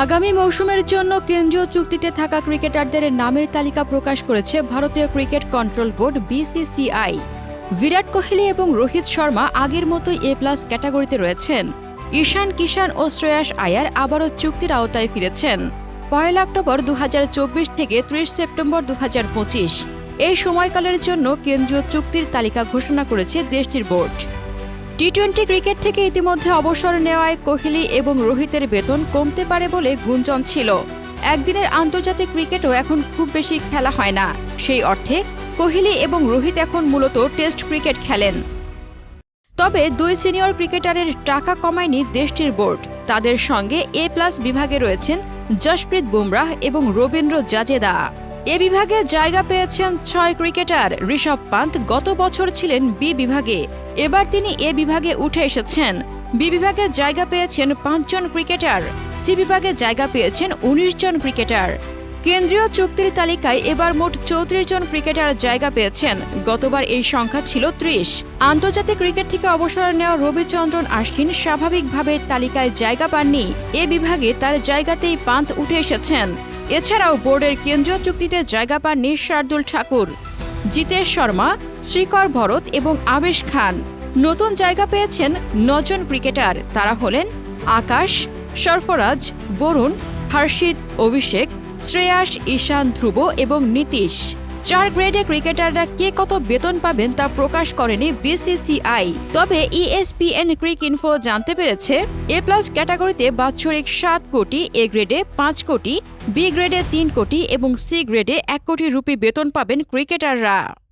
আগামী মৌসুমের জন্য কেন্দ্রীয় চুক্তিতে থাকা ক্রিকেটারদের নামের তালিকা প্রকাশ করেছে ভারতীয় cricket control board BCCI. Virat Kohli এবং রোহিত শর্মা আগের মতোই এ প্লাস ক্যাটাগরিতে রয়েছেন। ঈশান কিষান ও শ্রেয়াস আয়ার আবারও চুক্তির আওতায় ফিরেছেন। পয়লা অক্টোবর দু হাজার চব্বিশ থেকে ত্রিশ সেপ্টেম্বর দু হাজার পঁচিশ। এই সময়কালের জন্য কেন্দ্রীয় চুক্তির তালিকা ঘোষণা করেছে দেশটির বোর্ড। টি টোয়েন্টি ক্রিকেট থেকে ইতিমধ্যে অবসর নেওয়ায় কোহলি এবং রোহিতের বেতন কমতে পারে বলে গুঞ্জন ছিল। একদিনের আন্তর্জাতিক ক্রিকেটও এখন খুব বেশি খেলা হয় না। সেই অর্থে কোহলি এবং রোহিত এখন মূলত টেস্ট ক্রিকেট খেলেন। তবে দুই সিনিয়র ক্রিকেটারের টাকা কমায়নি দেশটির বোর্ড। তাদের সঙ্গে এ প্লাস বিভাগে রয়েছেন জশপ্রীত বুমরাহ এবং রবীন্দ্র জাজেদা। এ বিভাগে জায়গা পেয়েছেন ছয় ক্রিকেটার। ঋষভ পান্ত গত বছর ছিলেন বি বিভাগে। এবার তিনি এ বিভাগে উঠে এসেছেন। বি বিভাগে জায়গা পেয়েছেন পাঁচজন ক্রিকেটার। সি বিভাগে জায়গা পেয়েছেন উনিশ জন ক্রিকেটার। কেন্দ্রীয় চুক্তির তালিকায় এবার মোট চৌত্রিশ জন ক্রিকেটার জায়গা পেয়েছেন। গতবার এই সংখ্যা ছিল ত্রিশ। আন্তর্জাতিক ক্রিকেট থেকে অবসর নেওয়া রবিচন্দ্রন আশ্বিন স্বাভাবিকভাবে তালিকায় জায়গা পাননি। এ বিভাগে তার জায়গাতেই পান্ত উঠে এসেছেন। এছাড়াও বোর্ডের কেন্দ্রীয় চুক্তিতে জায়গা পান শার্দুল ঠাকুর, জিতেশ শর্মা, শ্রীকর ভরত এবং আবেশ খান। নতুন জায়গা পেয়েছেন নজন ক্রিকেটার। তারা হলেন আকাশ, সরফরাজ, বরুণ, হর্ষিত, অভিষেক, শ্রেয়াস, ঈশান ধ্রুব এবং নীতিশ। চার গ্রেডে ক্রিকেটাররা কে কত বেতন পাবেন তা প্রকাশ করেনি বিসিসিআই তবে ইএসপিএন ক্রিক ইনফো জানতে পেরেছে এ প্লাস ক্যাটাগরিতে বাৎসরিক সাত কোটি এ গ্রেডে পাঁচ কোটি বি গ্রেডে তিন কোটি এবং সি গ্রেডে এক কোটি রুপি বেতন পাবেন ক্রিকেটাররা